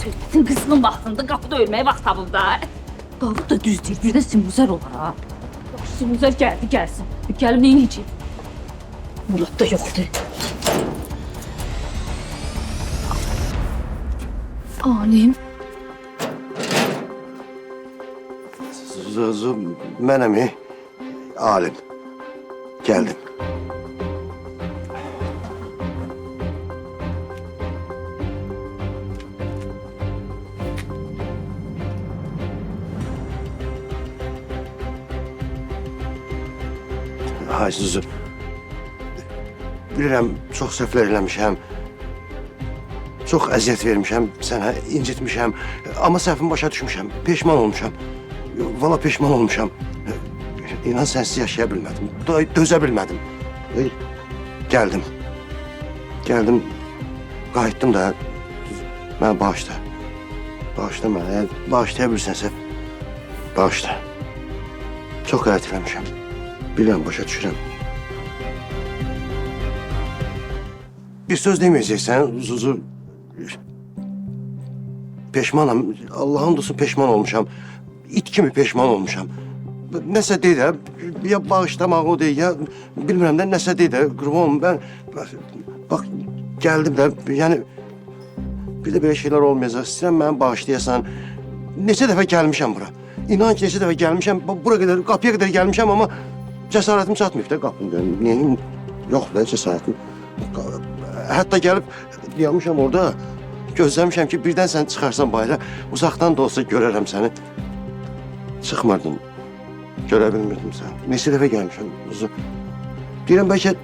Söylesin kızının vaxtında qapıda ölməyə vaxt tapıb da. Davud da düz deyir, bir də simuzər olar ha. Yaxşı, simuzər gəldi, gəlsin. Gəlib neyin için? Murat da yoxdur. Alim. Zuzu mənəm, e, alim. Gəldim. Hay Zuzu. Bilirəm, çox səhvlər eləmişəm. Çox əziyyət vermişəm sənə, incitmişəm. Amma səhvimi başa düşmüşəm. Peşman olmuşam. Valla peşman olmuşam. İnan sensiz yaşaya bilmədim. Dö- Dözə bilmədim. Gəldim. Gəldim. Qayıtdım da. Mən bağışla. Bağışla mənə. Bağışlaya bilirsənsə, bağışla. Çox qərat eləmişəm. Bilirəm, başa düşürəm. Bir söz deməyəcəksən, Zuzu. Peşmanam. Allahın dostu peşman olmuşam. İt kimi peşman olmuşam. Nəsə deyil də, ya bağışlamaq o deyil, ya bilmirəm də nəsə deyil də, qurban mən bax gəldim də, yəni bir də belə şeylər olmayacaq. İstəyirəm məni bağışlayasan. Neçə dəfə gəlmişəm bura. İnan ki, neçə dəfə gəlmişəm. bu- Bura qədər, qapıya qədər gəlmişəm amma cəsarətim çatmayıb da qapını dönüm. Neyim? Yox da cəsarətim. Hətta gəlib dayanmışam orada. Gözləmişəm ki, birdən sən çıxarsan bayıra. Uzaqdan da olsa görərəm səni. Çıxmırdın. Görə bilmirdim sən. Neçə dəfə gəlmişəm. Deyirəm bəlkə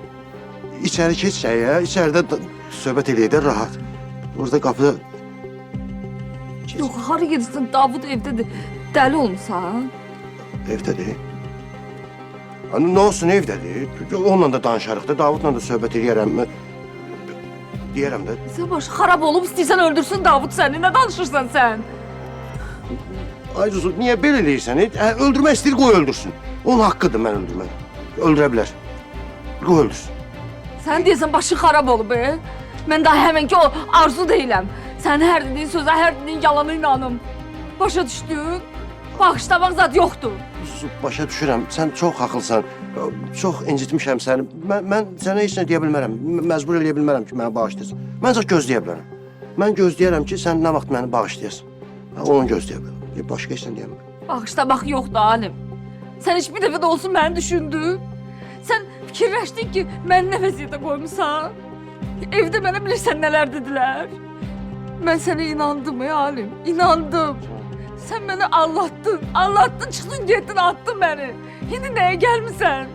içəri keçsək ya, içəridə söhbət eləyək də rahat. Burada qapıda Yox, hara gedirsən? Davud evdədir. Dəli olmusan? evdədir. Hani nə olsun evdədir. Onunla da danışarıq da, Davudla da söhbət eləyərəm. Deyərəm də. Sən başı xarab olub istəyirsən öldürsün Davud səni. Nə danışırsan sən? Ay Zuzu, niyə belə eləyirsən? Hə, öldürmək istəyir, qoy öldürsün. Onun haqqıdır mən öldürmək. Öldürə bilər. Qoy öldürsün. Sən deyirsən başın xarab olub, e? Mən daha həmin ki o arzu deyiləm. Sən hər dediyin sözə, hər dediyin yalana inanım. Başa düşdün? Bağışlamaq zad yoxdur. Başa düşürəm. Sən çox haqlısan. Çox incitmişəm səni. Mən, mən sənə heç nə deyə bilmərəm. Məcbur eləyə bilmərəm ki, məni bağışlayasan. Mən sadəcə gözləyə bilərəm. Mən gözləyərəm ki, sən nə vaxt məni bağışlayasan. Onu gözləyə bilərəm. E, Başqa heç nə deyə bilmərəm. Bağışlamaq yoxdur alim. Sən heç bir dəfə də olsun məni düşündün. Sən fikirləşdin ki, məni nə vəziyyətə qoymusan? Evdə mənə bilirsən nələr dedilər. Mən sənə inandım ey alim, inandım. Sən məni aldatdın, aldatdın, çıxdın, getdin, atdın məni. İndi nəyə gəlmisən?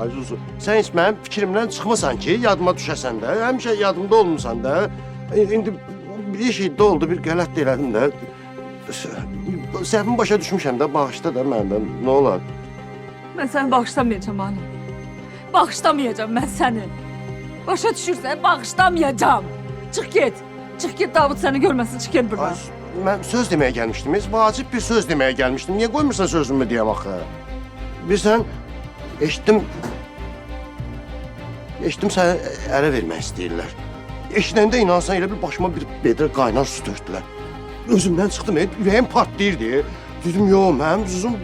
Ay Zuzu, sən heç mənim fikrimdən çıxmısan ki, yadıma düşəsən də. Həmişə yadımda olmusan da. İndi bir şey də oldu, bir də elədim də. Səhvimi başa düşmüşəm də, bağışla da məndən. Nə olar? Mən səni bağışlamayacağam alim. Bağışlamayacağam mən səni. Başa düşürsən, bağışlamayacağam. Çıx get. Çıx get Davud səni görməsin, çıx get Ay, mən söz deməyə gəlmişdim. Heç vacib bir söz deməyə gəlmişdim. Niyə qoymursan sözümü deyəm axı? Bilirsən, eşitdim eşitdim səni ərə vermək istəyirlər. Eşidəndə inansan elə bir başıma bir bedrə qaynar su tökdülər. Özümdən çıxdım, ürəyim partlayırdı. Dedim, yox, mənim üzüm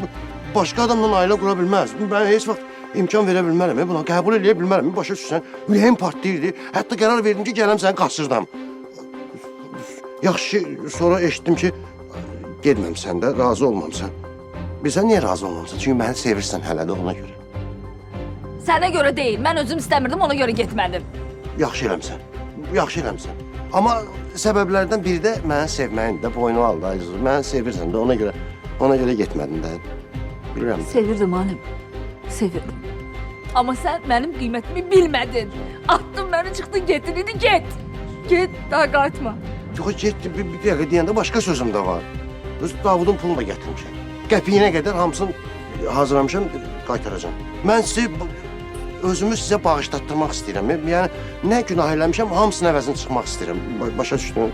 başqa adamla ailə qura bilməz. Mən heç imkan verə bilmərəm, buna qəbul edə bilmərəm. Başa düşsən, ürəyim partlayırdı. Hətta qərar verdim ki, gələm səni qaçırdım. Yaxşı, sonra eşitdim ki, getməmsən də, razı olmamısan. Bilirsən niyə razı olmamısan? Çünki məni sevirsən hələ də ona görə. Sənə görə deyil, mən özüm istəmirdim, ona görə getmədim. Yaxşı eləmsən. Yaxşı eləmsən. Amma səbəblərdən biri də məni sevməyin də boynu aldı Ayzur. Məni sevirsən də ona görə ona görə getmədin də. Bilirəm. Sevirdim alim, sevirdim. Amma sən mənim qiymətimi bilmədin. Atdın məni, çıxdın, getdin, indi get. Get, daha qayıtma. Yox, getdi bir, bir dəqiqə deyəndə başqa sözüm də var. Öz Davudun pulunu da gətirmişəm. Qəpiyinə qədər hamısını hazırlamışam, qaytaracağam. Mən sizi özümü sizə bağışlatdırmaq istəyirəm. Yəni nə günah eləmişəm, hamısının əvəzini çıxmaq. Ba- Başa düşdün?